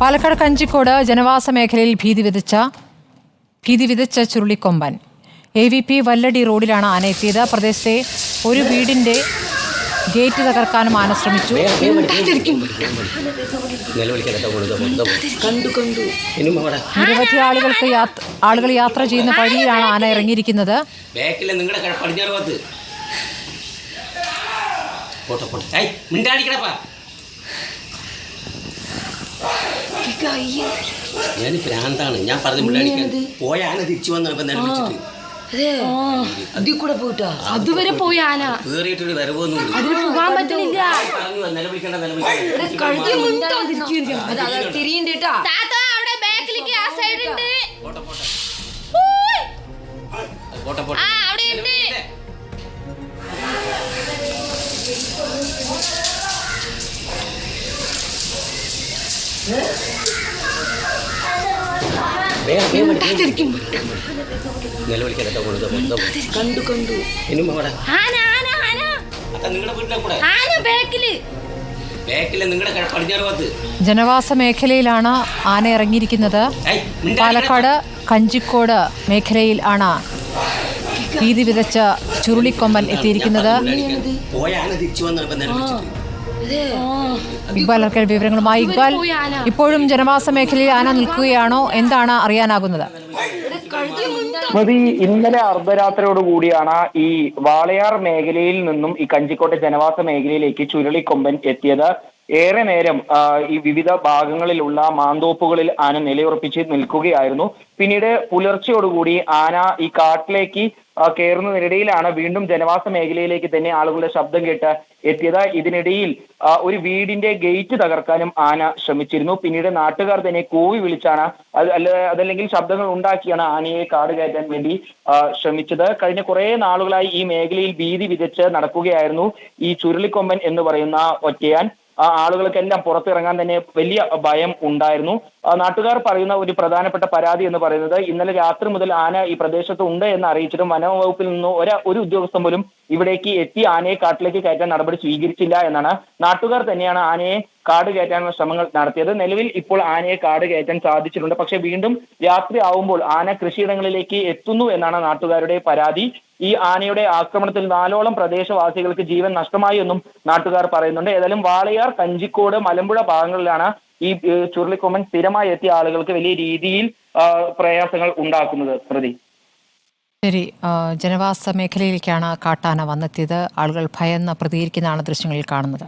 പാലക്കാട് കഞ്ചിക്കോട് ജനവാസ മേഖലയിൽ ഭീതി വിതച്ച ഭീതി വിതച്ച ചുരുളിക്കൊമ്പൻ. എ വി പി വല്ലടി റോഡിലാണ് ആന എത്തിയത് പ്രദേശത്തെ ഒരു വീടിന്റെ ഗേറ്റ് തകർക്കാനും ആന ശ്രമിച്ചു. നിരവധി ആളുകൾക്ക് ആളുകൾ യാത്ര ചെയ്യുന്ന വഴിയിലാണ് ആന ഇറങ്ങിയിരിക്കുന്നത്. പടിഞ്ഞാറ് ഞാൻ ഭ്രാന്താണ്. ഞാൻ പറഞ്ഞു പോയ ആന തിരിച്ചു വന്നാണ് ഇപ്പം അതിൽ കൂടെ പോയിട്ടാ? അതുവരെ പോയി ആന. കയറിയിട്ടൊരു വരവൊന്നും അതിന് പോകാൻ പറ്റുന്നില്ല. നിലവിളിക്കണ്ട നിലവിളിക്കണ്ട. കഴുതി മിണ്ടാതിരിക്കും അത് അത് തിരിയണ്ടേട്ടാ അവിടെ ബാക്കിലേക്ക് ആ സൈഡ് ഉണ്ട് പോട്ടെ. പോട്ടെ ഊയ്. അത് പോട്ടെ പോട്ടെ. ആ അവിടെ ഉണ്ട്. വേഗം ജനവാസ മേഖലയിലാണ് ആന ഇറങ്ങിയിരിക്കുന്നത്. പാലക്കാട് കഞ്ചിക്കോട് മേഖലയിൽ ആണ് ഭീതി വിതച്ച ചുരുളിക്കൊമ്പൻ എത്തിയിരിക്കുന്നത്. ഇക്ബാൽ അർക്കൽ വിവരങ്ങളുമായി. ഇക്ബാൽ ഇപ്പോഴും ജനവാസ മേഖലയിൽ ആന നിൽക്കുകയാണോ? എന്താണ് അറിയാനാകുന്നത്? സ്മൃതി ഇന്നലെ അർദ്ധരാത്രിയോട് കൂടിയാണ് ഈ വാളയാർ മേഖലയിൽ നിന്നും ഈ കഞ്ചിക്കോട്ടെ ജനവാസ മേഖലയിലേക്ക് ചുരുളിക്കൊമ്പൻ എത്തിയത്. ഏറെ നേരം ഈ വിവിധ ഭാഗങ്ങളിലുള്ള മാന്തോപ്പുകളിൽ ആന നിലയുറപ്പിച്ച് നിൽക്കുകയായിരുന്നു. പിന്നീട് പുലർച്ചയോടുകൂടി ആന ഈ കാട്ടിലേക്ക് കയറുന്നതിനിടയിലാണ് വീണ്ടും ജനവാസ മേഖലയിലേക്ക് തന്നെ ആളുകളുടെ ശബ്ദം കേട്ട് എത്തിയത്. ഇതിനിടയിൽ ഒരു വീടിന്റെ ഗേറ്റ് തകർക്കാനും ആന ശ്രമിച്ചിരുന്നു. പിന്നീട് നാട്ടുകാർ തന്നെ കൂവി വിളിച്ചാണ് അതല്ലെങ്കിൽ ശബ്ദങ്ങൾ ഉണ്ടാക്കിയാണ് ആനയെ കാട് കയറ്റാൻ വേണ്ടി ശ്രമിച്ചത്. കഴിഞ്ഞ കുറെ നാളുകളായി ഈ മേഖലയിൽ ഭീതി വിതച്ച് നടക്കുകയായിരുന്നു ഈ ചുരുളിക്കൊമ്പൻ എന്ന് പറയുന്ന ഒറ്റയാൻ. ആ ആളുകൾക്കെല്ലാം പുറത്തിറങ്ങാൻ തന്നെ വലിയ ഭയം ഉണ്ടായിരുന്നു. നാട്ടുകാർ പറയുന്ന ഒരു പ്രധാനപ്പെട്ട പരാതി എന്ന് പറയുന്നത് ഇന്നലെ രാത്രി മുതൽ ആന ഈ പ്രദേശത്ത് ഉണ്ട് എന്ന് അറിയിച്ചിട്ടും വനവകുപ്പിൽ നിന്ന് ഒരു ഒരു ഉദ്യോഗസ്ഥൻ പോലും ഇവിടേക്ക് എത്തി ആനയെ കാട്ടിലേക്ക് കയറ്റാൻ നടപടി സ്വീകരിച്ചില്ല എന്നാണ്. നാട്ടുകാർ തന്നെയാണ് ആനയെ കാട് കയറ്റാനുള്ള ശ്രമങ്ങൾ നടത്തിയത്. നിലവിൽ ഇപ്പോൾ ആനയെ കാട് കയറ്റാൻ സാധിച്ചിട്ടുണ്ട്. പക്ഷെ വീണ്ടും രാത്രി ആവുമ്പോൾ ആന കൃഷിയിടങ്ങളിലേക്ക് എത്തുന്നു എന്നാണ് നാട്ടുകാരുടെ പരാതി. ഈ ആനയുടെ ആക്രമണത്തിൽ നാലോളം പ്രദേശവാസികൾക്ക് ജീവൻ നഷ്ടമായി എന്നും നാട്ടുകാർ പറയുന്നുണ്ട്. ഏതായാലും വാളയാർ കഞ്ചിക്കോട് മലമ്പുഴ ഭാഗങ്ങളിലാണ് ഈ ചുരുളിക്കൊമ്പൻ സ്ഥിരമായി എത്തിയ ആളുകൾക്ക് വലിയ രീതിയിൽ പ്രയാസങ്ങൾ ഉണ്ടാക്കുന്നത്. പ്രതി. ശരി. ജനവാസ മേഖലയിലേക്കാണ് കാട്ടാന വന്നെത്തിയത്. ആളുകൾ ഭയന്ന് പ്രതികരിക്കുന്നതാണ് ദൃശ്യങ്ങളിൽ കാണുന്നത്.